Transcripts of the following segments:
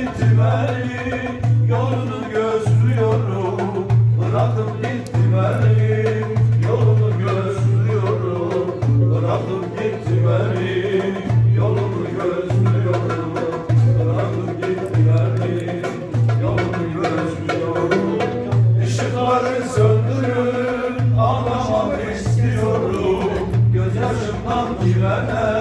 gitti Yolunu gözlüyorum. Bırakıp gitti Yolunu gözlüyorum. Bırakıp gitti Yolunu gözlüyorum. Bırakıp gitti Yolunu gözlüyorum. Işıkları söndürün Ağlamak istiyorum. Gözyaşımdan güvenen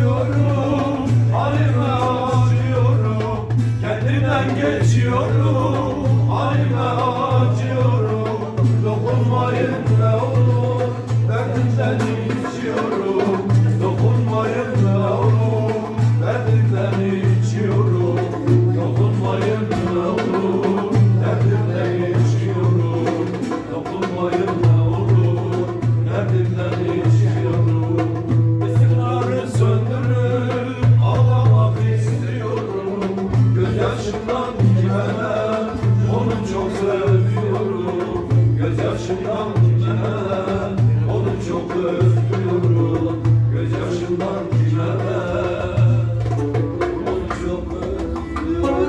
Senhor. Derdimden geçiyorum Halime acıyorum Dokunmayın ne olur Derdimden içiyorum. Dokunmayın ne olur Derdimden içiyorum. Dokunmayın bilmem Onu çok seviyorum. Gözyaşımdan kime Onu çok özlüyorum. Gözyaşımdan kime Onu çok özlüyorum.